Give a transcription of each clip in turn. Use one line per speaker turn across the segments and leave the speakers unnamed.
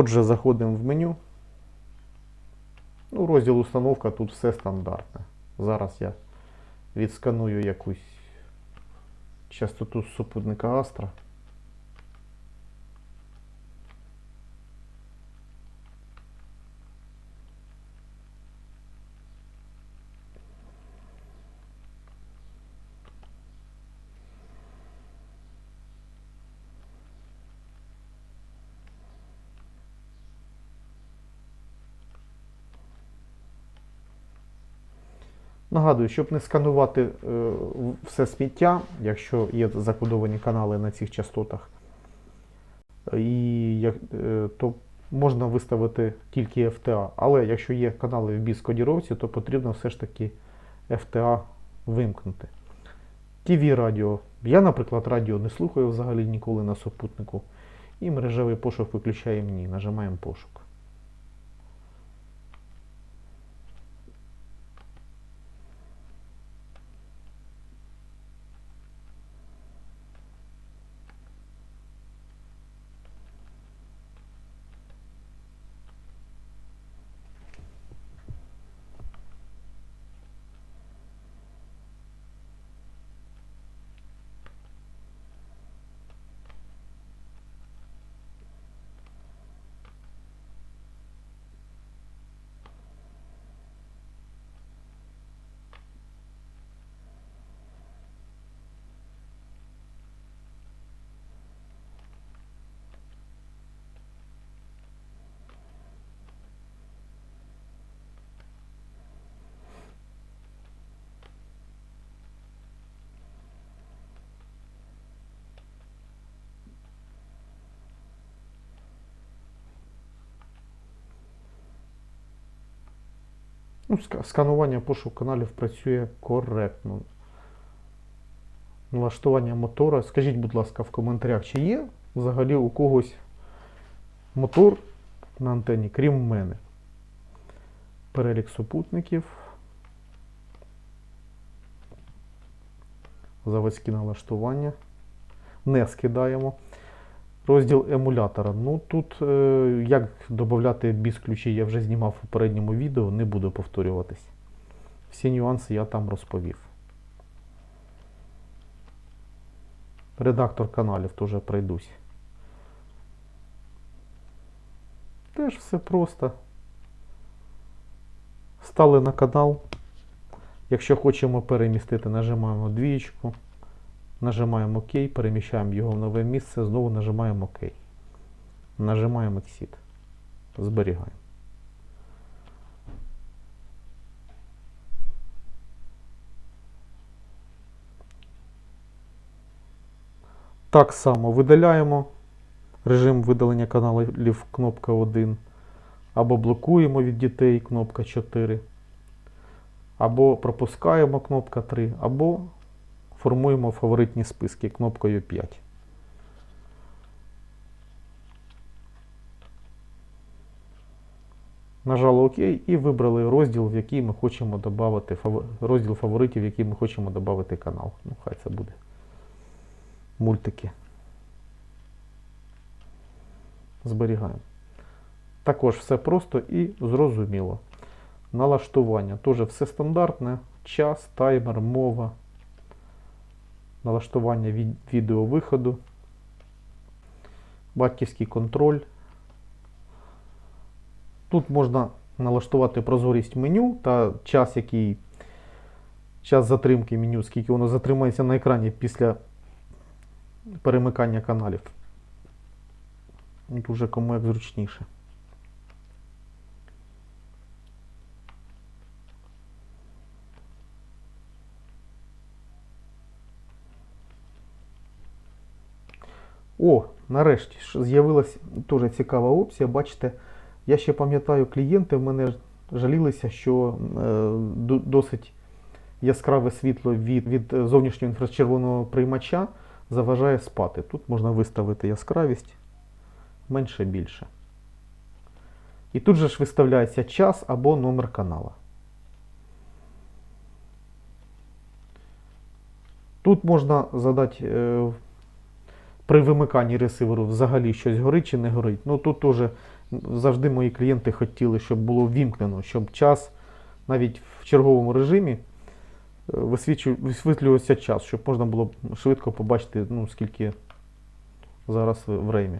Отже, заходимо в меню. Ну, розділ установка, тут все стандартне. Зараз я відсканую якусь частоту супутника Astra. Нагадую, щоб не сканувати е, все сміття, якщо є закодовані канали на цих частотах, і, е, то можна виставити тільки FTA. Але якщо є канали в біскодіровці, то потрібно все ж таки FTA вимкнути. TV радіо. Я, наприклад, радіо не слухаю взагалі ніколи на супутнику. І мережевий пошук виключаємо ні. Нажимаємо пошук. Ну, сканування пошук каналів працює коректно. Налаштування мотора. Скажіть, будь ласка, в коментарях, чи є взагалі у когось мотор на антені, крім мене. Перелік супутників. Заводські налаштування. Не скидаємо. Розділ емулятора. Ну тут е, як додати біс ключі я вже знімав у попередньому відео, не буду повторюватись. Всі нюанси я там розповів. Редактор каналів теж пройдусь. Теж все просто. Стали на канал. Якщо хочемо перемістити, нажимаємо двієчку. Нажимаємо ОК, переміщаємо його в нове місце, знову нажимаємо ОК. Нажимаємо Exit. Зберігаємо. Так само видаляємо режим видалення каналів кнопка 1. Або блокуємо від дітей кнопка 4. Або пропускаємо кнопка 3, або формуємо фаворитні списки кнопкою 5. Нажали ОК і вибрали розділ, в який ми хочемо додати розділ фаворитів, в який ми хочемо додати канал. Ну, хай це буде. Мультики. Зберігаємо. Також все просто і зрозуміло. Налаштування. Теж все стандартне. Час, таймер, мова налаштування від, відеовиходу, батьківський контроль. Тут можна налаштувати прозорість меню та час, який час затримки меню, скільки воно затримається на екрані після перемикання каналів. Тут вже кому як зручніше. О, нарешті з'явилася дуже цікава опція. Бачите, я ще пам'ятаю, клієнти в мене жалілися, що е, досить яскраве світло від, від зовнішнього інфрачервоного приймача заважає спати. Тут можна виставити яскравість менше більше. І тут же ж виставляється час або номер канала. Тут можна задати е, при вимиканні ресиверу взагалі щось горить чи не горить. Ну тут теж Завжди мої клієнти хотіли, щоб було вімкнено, щоб час навіть в черговому режимі е, висвітлювався час, щоб можна було швидко побачити, ну, скільки зараз время.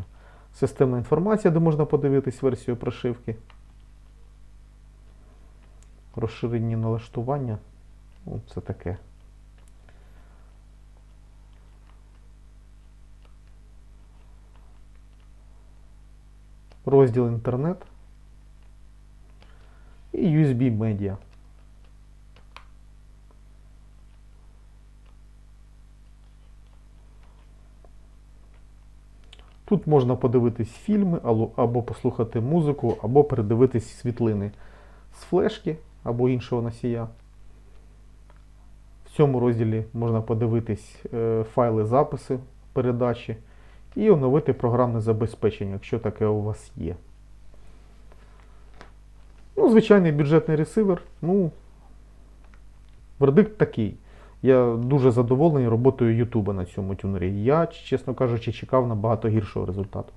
Системна інформація, де можна подивитись версію прошивки. Розширені налаштування. Ну, це таке. Розділ інтернет і USB медіа. Тут можна подивитись фільми або послухати музику, або передивитись світлини з флешки або іншого носія. В цьому розділі можна подивитись е, файли записи передачі і оновити програмне забезпечення, якщо таке у вас є. Ну, звичайний бюджетний ресивер. Ну, вердикт такий. Я дуже задоволений роботою YouTube на цьому тюнері. Я, чесно кажучи, чекав набагато гіршого результату.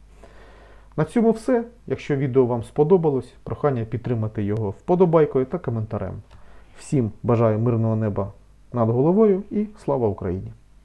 На цьому все. Якщо відео вам сподобалось, прохання підтримати його вподобайкою та коментарем. Всім бажаю мирного неба над головою і слава Україні!